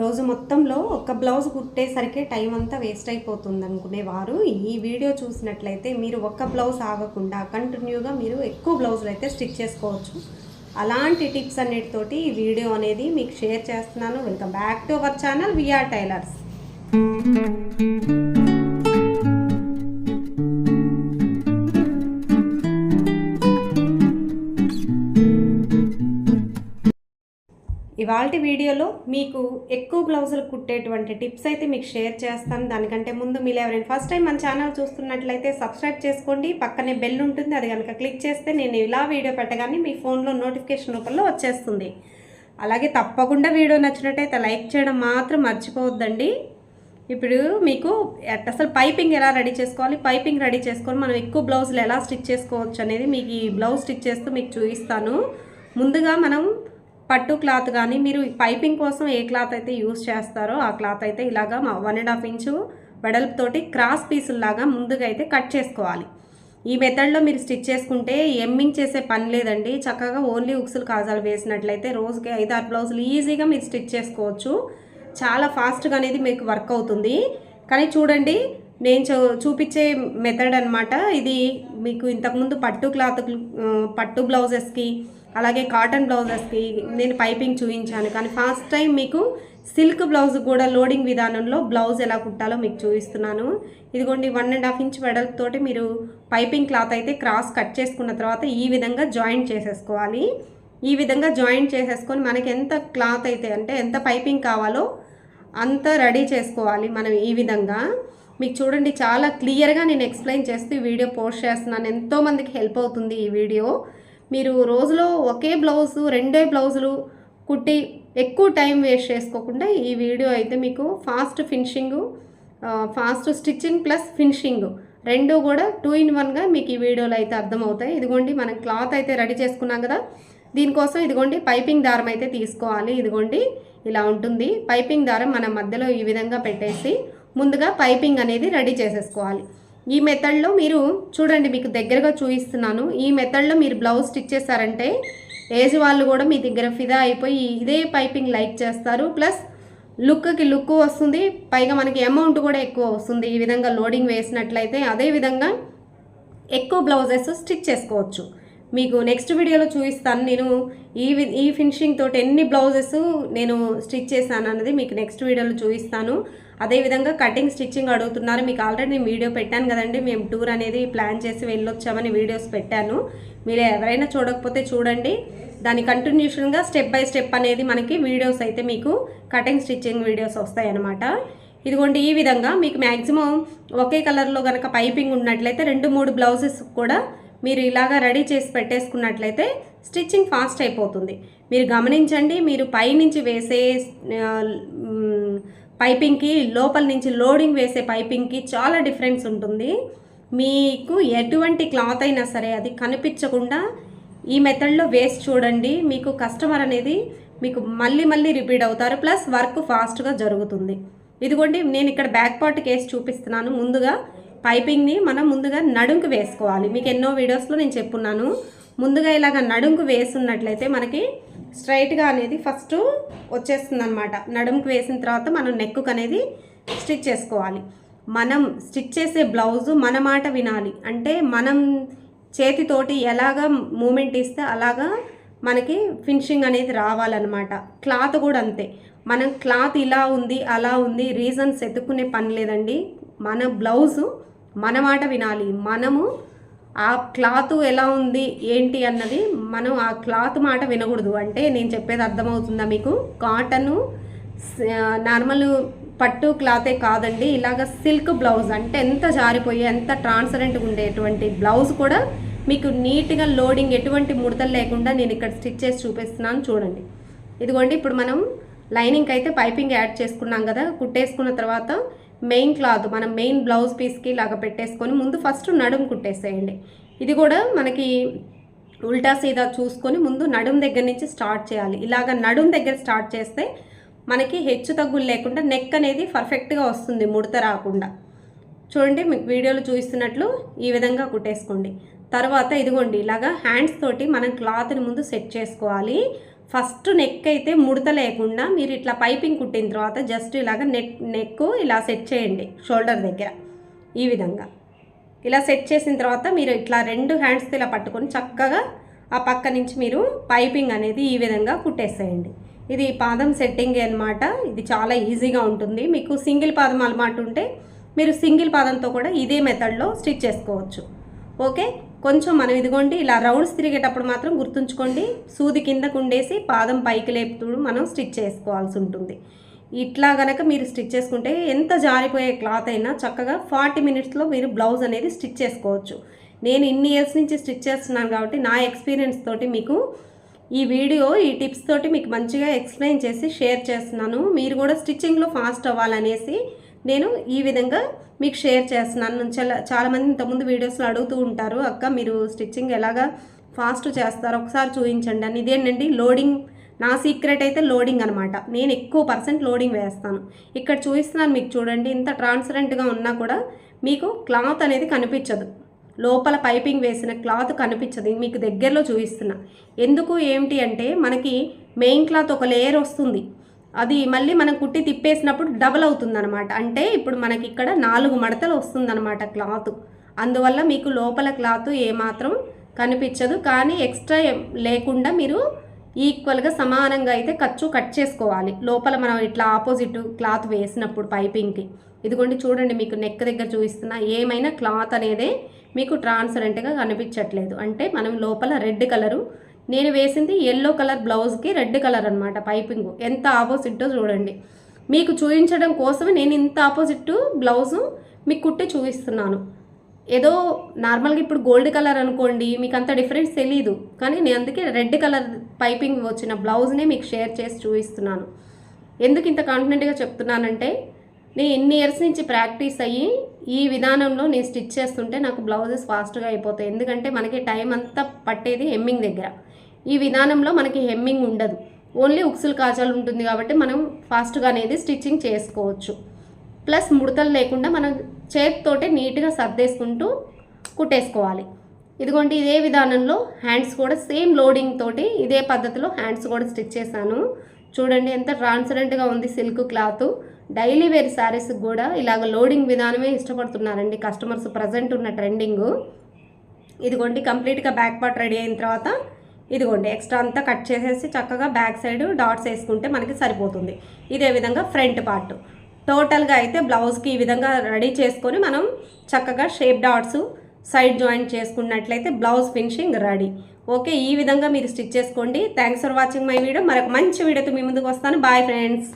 రోజు మొత్తంలో ఒక బ్లౌజ్ కుట్టేసరికి టైం అంతా వేస్ట్ అయిపోతుంది అనుకునేవారు. ఈ వీడియో చూసినట్లయితే మీరు ఒక్క బ్లౌజ్ ఆగకుండా కంటిన్యూగా మీరు ఎక్కువ బ్లౌజులు అయితే స్టిచ్ చేసుకోవచ్చు. అలాంటి టిప్స్ అన్నిటితోటి ఈ వీడియో అనేది మీకు షేర్ చేస్తున్నాను. Welcome back to our channel VR tailors. ఇవాళ వీడియోలో మీకు ఎక్కువ బ్లౌజులు కుట్టేటువంటి టిప్స్ అయితే మీకు షేర్ చేస్తాను. దానికంటే ముందు మీరు ఎవరైనా ఫస్ట్ టైం మన ఛానల్ చూస్తున్నట్లయితే సబ్స్క్రైబ్ చేసుకోండి. పక్కనే బెల్ ఉంటుంది అది కనుక క్లిక్ చేస్తే నేను ఇలా వీడియో పెట్టగానే మీ ఫోన్లో నోటిఫికేషన్ రూపంలో వచ్చేస్తుంది. అలాగే తప్పకుండా వీడియో నచ్చినట్టయితే లైక్ చేయడం మాత్రం మర్చిపోవద్దండి. ఇప్పుడు మీకు అసలు పైపింగ్ ఎలా రెడీ చేసుకోవాలి పైపింగ్ రెడీ చేసుకొని మనం ఎక్కువ బ్లౌజులు ఎలా స్టిచ్ చేసుకోవచ్చు అనేది మీకు ఈ బ్లౌజ్ స్టిచ్ చేస్తూ మీకు చూపిస్తాను. ముందుగా మనం పట్టు క్లాత్ కానీ మీరు పైపింగ్ కోసం ఏ క్లాత్ అయితే యూస్ చేస్తారో ఆ క్లాత్ అయితే ఇలాగా వన్ అండ్ హాఫ్ ఇంచు వెడల్పుతోటి క్రాస్ పీసుల్లాగా ముందుగా అయితే కట్ చేసుకోవాలి. ఈ మెథడ్లో మీరు స్టిచ్ చేసుకుంటే ఎమ్మింగ్ చేసే పని లేదండి. చక్కగా ఓన్లీ ఉక్సులు కాజాలు వేసినట్లయితే రోజుకి ఐదు ఆరు బ్లౌజులు ఈజీగా మీరు స్టిచ్ చేసుకోవచ్చు. చాలా ఫాస్ట్గా అనేది మీకు వర్క్ అవుతుంది. కానీ చూడండి నేను చూ చూపించే మెథడ్ అనమాట ఇది మీకు ఇంతకుముందు పట్టు క్లాత్ పట్టు బ్లౌజెస్కి అలాగే కాటన్ బ్లౌజెస్కి నేను పైపింగ్ చూపించాను. కానీ ఫస్ట్ టైం మీకు సిల్క్ బ్లౌజ్ కూడా లోడింగ్ విధానంలో బ్లౌజ్ ఎలా కుట్టాలో మీకు చూపిస్తున్నాను. ఇదిగోండి వన్ అండ్ హాఫ్ ఇంచ్ వెడల్పుతోటి మీరు పైపింగ్ క్లాత్ అయితే క్రాస్ కట్ చేసుకున్న తర్వాత ఈ విధంగా జాయింట్ చేసేసుకోవాలి. ఈ విధంగా జాయింట్ చేసేసుకొని మనకి ఎంత క్లాత్ అయితే అంటే ఎంత పైపింగ్ కావాలో అంత రెడీ చేసుకోవాలి మనం ఈ విధంగా. మీకు చూడండి చాలా క్లియర్గా నేను ఎక్స్ప్లెయిన్ చేస్తూ ఈ వీడియో పోస్ట్ చేస్తున్నాను. ఎంతోమందికి హెల్ప్ అవుతుంది ఈ వీడియో. మీరు రోజులో ఒకే బ్లౌజు రెండే బ్లౌజులు కుట్టి ఎక్కువ టైం వేస్ట్ చేసుకోకుండా ఈ వీడియో అయితే మీకు fast finishing fast stitching plus finishing రెండు కూడా టూ ఇన్ వన్గా మీకు ఈ వీడియోలో అయితే అర్థమవుతాయి. ఇదిగోండి మనం క్లాత్ అయితే రెడీ చేసుకున్నాం కదా. దీనికోసం ఇదిగోండి పైపింగ్ దారం అయితే తీసుకోవాలి. ఇదిగోండి ఇలా ఉంటుంది. పైపింగ్ దారం మన మధ్యలో ఈ విధంగా పెట్టేసి ముందుగా పైపింగ్ అనేది రెడీ చేసేసుకోవాలి. ఈ మెథడ్లో మీరు చూడండి మీకు దగ్గరగా చూపిస్తున్నాను. ఈ మెథడ్లో మీరు బ్లౌజ్ స్టిచ్ చేశారంటే ఏజ్ వాళ్ళు కూడా మీ దగ్గర ఫిదా అయిపోయి ఇదే పైపింగ్ లైక్ చేస్తారు. ప్లస్ లుక్కి లుక్ వస్తుంది పైగా మనకి అమౌంట్ కూడా ఎక్కువ వస్తుంది. ఈ విధంగా లోడింగ్ వేసినట్లయితే అదే విధంగా ఎక్కువ బ్లౌజెస్ స్టిచ్ చేసుకోవచ్చు. మీకు నెక్స్ట్ వీడియోలో చూపిస్తాను. నేను ఈ వి- ఈ ఫినిషింగ్ తోటి ఎన్ని బ్లౌజెస్ నేను స్టిచ్ చేశాను అన్నది మీకు నెక్స్ట్ వీడియోలో చూపిస్తాను. అదేవిధంగా కటింగ్ స్టిచ్చింగ్ అడుగుతున్నారు. మీకు ఆల్రెడీ నేను వీడియో పెట్టాను కదండి. మేము టూర్ అనేది ప్లాన్ చేసి వెళ్ళొచ్చామని వీడియోస్ పెట్టాను. మీరు ఎవరైనా చూడకపోతే చూడండి. దాని కంటిన్యూషన్గా స్టెప్ బై స్టెప్ అనేది మనకి వీడియోస్ అయితే మీకు కటింగ్ స్టిచ్చింగ్ వీడియోస్ వస్తాయి అన్నమాట ఇదిగోండి ఈ విధంగా మీకు మ్యాక్సిమం ఒకే కలర్లో కనుక పైపింగ్ ఉన్నట్లయితే రెండు మూడు బ్లౌజెస్ కూడా మీరు ఇలాగా రెడీ చేసి పెట్టేసుకున్నట్లయితే స్టిచ్చింగ్ ఫాస్ట్ అయిపోతుంది. మీరు గమనించండి మీరు పైనుంచి వేసే పైపింగ్కి లోపల నుంచి లోడింగ్ వేసే పైపింగ్కి చాలా డిఫరెన్స్ ఉంటుంది. మీకు ఎటువంటి క్లాత్ అయినా సరే అది కనిపించకుండా ఈ మెథడ్లో వేసి చూడండి. మీకు కస్టమర్ అనేది మీకు మళ్ళీ మళ్ళీ రిపీట్ అవుతారు. ప్లస్ వర్క్ ఫాస్ట్గా జరుగుతుంది. ఇదిగోండి నేను ఇక్కడ బ్యాక్ పార్ట్ కేసు చూపిస్తున్నాను. ముందుగా పైపింగ్ని మనం ముందుగా నడుంకు వేసుకోవాలి. మీకు ఎన్నో వీడియోస్లో నేను చెప్పున్నాను. ముందుగా ఇలాగ నడుంకు వేసున్నట్లయితే మనకి స్ట్రైట్గా అనేది ఫస్ట్ వచ్చేస్తుంది అనమాట నడుంకు వేసిన తర్వాత మనం నెక్కు అనేది స్టిచ్ చేసుకోవాలి. మనం స్టిచ్ చేసే బ్లౌజు మన మాట వినాలి. అంటే మనం చేతితోటి ఎలాగా మూమెంట్ ఇస్తే అలాగా మనకి ఫినిషింగ్ అనేది రావాలన్నమాట. క్లాత్ కూడా అంతే. మనం క్లాత్ ఇలా ఉంది అలా ఉంది రీజన్స్ ఎత్తుకునే పని లేదండి. మన బ్లౌజు మన మాట వినాలి. మనము ఆ క్లాత్ ఎలా ఉంది ఏంటి అన్నది మనం ఆ క్లాత్ మాట వినకూడదు. అంటే నేను చెప్పేది అర్థమవుతుందా మీకు? కాటను నార్మల్ పట్టు క్లాతే కాదండి ఇలాగ సిల్క్ బ్లౌజ్. అంటే ఎంత జారిపోయి ఎంత ట్రాన్స్పరెంట్గా ఉండేటువంటి బ్లౌజ్ కూడా మీకు నీట్గా లోడింగ్ ఎటువంటి ముడతలు లేకుండా నేను ఇక్కడ స్టిచ్ చేసి చూపిస్తున్నాను. చూడండి. ఇదిగోండి ఇప్పుడు మనం లైనింగ్ అయితే పైపింగ్ యాడ్ చేసుకున్నాం కదా కుట్టేసుకున్న తర్వాత మెయిన్ క్లాత్ మనం మెయిన్ బ్లౌజ్ పీస్కి ఇలాగ పెట్టేసుకొని ముందు ఫస్ట్ నడుము కుట్టేసేయండి. ఇది కూడా మనకి ఉల్టా సీదా చూసుకొని ముందు నడుం దగ్గర నుంచి స్టార్ట్ చేయాలి. ఇలాగ నడుము దగ్గర స్టార్ట్ చేస్తే మనకి హెచ్చు తగ్గులు లేకుండా నెక్ అనేది పర్ఫెక్ట్గా వస్తుంది ముడత రాకుండా. చూడండి మీకు వీడియోలో చూపిస్తున్నట్లు ఈ విధంగా కుట్టేసుకోండి. తర్వాత ఇదిగోండి ఇలాగా హ్యాండ్స్ తోటి మనం క్లాత్ని ముందు సెట్ చేసుకోవాలి. ఫస్ట్ నెక్ అయితే ముడత లేకుండా మీరు ఇట్లా పైపింగ్ కుట్టిన తర్వాత జస్ట్ ఇలాగ నెక్ నెక్ ఇలా సెట్ చేయండి షోల్డర్ దగ్గర ఈ విధంగా. ఇలా సెట్ చేసిన తర్వాత మీరు ఇట్లా రెండు హ్యాండ్స్తో ఇలా పట్టుకొని చక్కగా ఆ పక్క నుంచి మీరు పైపింగ్ అనేది ఈ విధంగా కుట్టేసేయండి. ఇది పాదం సెట్టింగ్ అన్నమాట. ఇది చాలా ఈజీగా ఉంటుంది. మీకు సింగిల్ పాదం అలమాట ఉంటే మీరు సింగిల్ పాదంతో కూడా ఇదే మెథడ్లో స్టిచ్ చేసుకోవచ్చు. ఓకే? కొంచెం మనం ఇదిగోండి ఇలా రౌండ్స్ తిరిగేటప్పుడు మాత్రం గుర్తుంచుకోండి. సూది కిందకు ఉండేసి పాదం పైకి లేపుతూ మనం స్టిచ్ చేసుకోవాల్సి ఉంటుంది. ఇట్లా గనక మీరు స్టిచ్ చేసుకుంటే ఎంత జారిపోయే క్లాత్ అయినా చక్కగా ఫార్టీ మినిట్స్లో మీరు బ్లౌజ్ అనేది స్టిచ్ చేసుకోవచ్చు. నేను ఇన్ని ఇయర్స్ నుంచి స్టిచ్ చేస్తున్నాను కాబట్టి నా ఎక్స్పీరియన్స్ తోటి మీకు ఈ వీడియో ఈ టిప్స్ తోటి మీకు మంచిగా ఎక్స్ప్లెయిన్ చేసి షేర్ చేస్తున్నాను. మీరు కూడా స్టిచ్చింగ్లో ఫాస్ట్ అవ్వాలనేసి నేను ఈ విధంగా మీకు షేర్ చేస్తున్నాను. చాలా చాలామంది ఇంతకుముందు వీడియోస్లో అడుగుతూ ఉంటారు అక్క మీరు స్టిచ్చింగ్ ఎలాగా ఫాస్ట్ చేస్తారు ఒకసారి చూపించండి అని. ఇదేంటండి? లోడింగ్. నా సీక్రెట్ అయితే లోడింగ్ అనమాట నేను ఎక్కువ పర్సెంట్ లోడింగ్ వేస్తాను. ఇక్కడ చూపిస్తున్నాను మీకు చూడండి. ఇంత ట్రాన్స్పరెంట్గా ఉన్నా కూడా మీకు క్లాత్ అనేది కనిపించదు. లోపల పైపింగ్ వేసిన క్లాత్ కనిపించదు. మీకు దగ్గరలో చూపిస్తున్నా. ఎందుకు? ఏమిటి అంటే మనకి మెయిన్ క్లాత్ ఒక లేయర్ వస్తుంది. అది మళ్ళీ మనం కుట్టి తిప్పేసినప్పుడు డబల్ అవుతుందనమాట అంటే ఇప్పుడు మనకి ఇక్కడ నాలుగు మడతలు వస్తుందన్నమాట క్లాత్. అందువల్ల మీకు లోపల క్లాత్ ఏమాత్రం కనిపించదు. కానీ ఎక్స్ట్రా లేకుండా మీరు ఈక్వల్గా సమానంగా అయితే ఖర్చు కట్ చేసుకోవాలి. లోపల మనం ఇట్లా ఆపోజిట్ క్లాత్ వేసినప్పుడు పైపింగ్కి ఇదిగోండి చూడండి మీకు నెక్ దగ్గర చూపిస్తున్నా ఏమైనా క్లాత్ అనేది మీకు ట్రాన్స్పరెంట్గా కనిపించట్లేదు. అంటే మనం లోపల రెడ్ కలరు నేను వేసింది ఎల్లో కలర్ బ్లౌజ్కి రెడ్ కలర్ అనమాట పైపింగ్ ఎంత ఆపోజిట్టో చూడండి. మీకు చూపించడం కోసమే నేను ఇంత ఆపోజిట్ బ్లౌజు మీకు కుట్టి చూపిస్తున్నాను. ఏదో నార్మల్గా ఇప్పుడు గోల్డ్ కలర్ అనుకోండి మీకు అంత డిఫరెన్స్ తెలియదు కానీ నేను అందుకే రెడ్ కలర్ పైపింగ్ వచ్చిన బ్లౌజ్నే మీకు షేర్ చేసి చూపిస్తున్నాను. ఎందుకు ఇంత కాన్ఫిడెంట్గా చెప్తున్నానంటే నేను ఎన్ని ఇయర్స్ నుంచి ప్రాక్టీస్ అయ్యి ఈ విధానంలో నేను స్టిచ్ చేస్తుంటే నాకు బ్లౌజెస్ ఫాస్ట్గా అయిపోతాయి. ఎందుకంటే మనకి టైం అంతా పట్టేది హెమ్మింగ్ దగ్గర. ఈ విధానంలో మనకి హెమ్మింగ్ ఉండదు. ఓన్లీ ఉక్సులు కాజాలు ఉంటుంది కాబట్టి మనం ఫాస్ట్గా అనేది స్టిచ్చింగ్ చేసుకోవచ్చు. ప్లస్ ముడతలు లేకుండా మనం చేతితోటే నీట్గా సర్దేసుకుంటూ కుట్టేసుకోవాలి. ఇదిగోండి ఇదే విధానంలో హ్యాండ్స్ కూడా సేమ్ లోడింగ్ తోటి ఇదే పద్ధతిలో హ్యాండ్స్ కూడా స్టిచ్ చేశాను. చూడండి ఎంత ట్రాన్స్పరెంట్గా ఉంది సిల్క్ క్లాత్. డైలీ వేర్ శారీస్కి కూడా ఇలాగ లోడింగ్ విధానమే ఇష్టపడుతున్నారండి కస్టమర్స్ ప్రజెంట్ ఉన్న ట్రెండింగ్. ఇదిగోండి కంప్లీట్గా బ్యాక్ పార్ట్ రెడీ అయిన తర్వాత ఇదిగోండి ఎక్స్ట్రా అంతా కట్ చేసేసి చక్కగా బ్యాక్ సైడ్ డాట్స్ వేసుకుంటే మనకి సరిపోతుంది. ఇదే విధంగా ఫ్రంట్ పార్ట్ టోటల్గా అయితే బ్లౌజ్కి ఈ విధంగా రెడీ చేసుకొని మనం చక్కగా షేప్ డాట్స్ సైడ్ జాయింట్ చేసుకున్నట్లయితే బ్లౌజ్ ఫినిషింగ్ రెడీ ఓకే ఈ విధంగా మీరు స్టిచ్ చేసుకోండి. Thanks for watching my video మరొక మంచి వీడియోతో మీ ముందుకు వస్తాను. Bye friends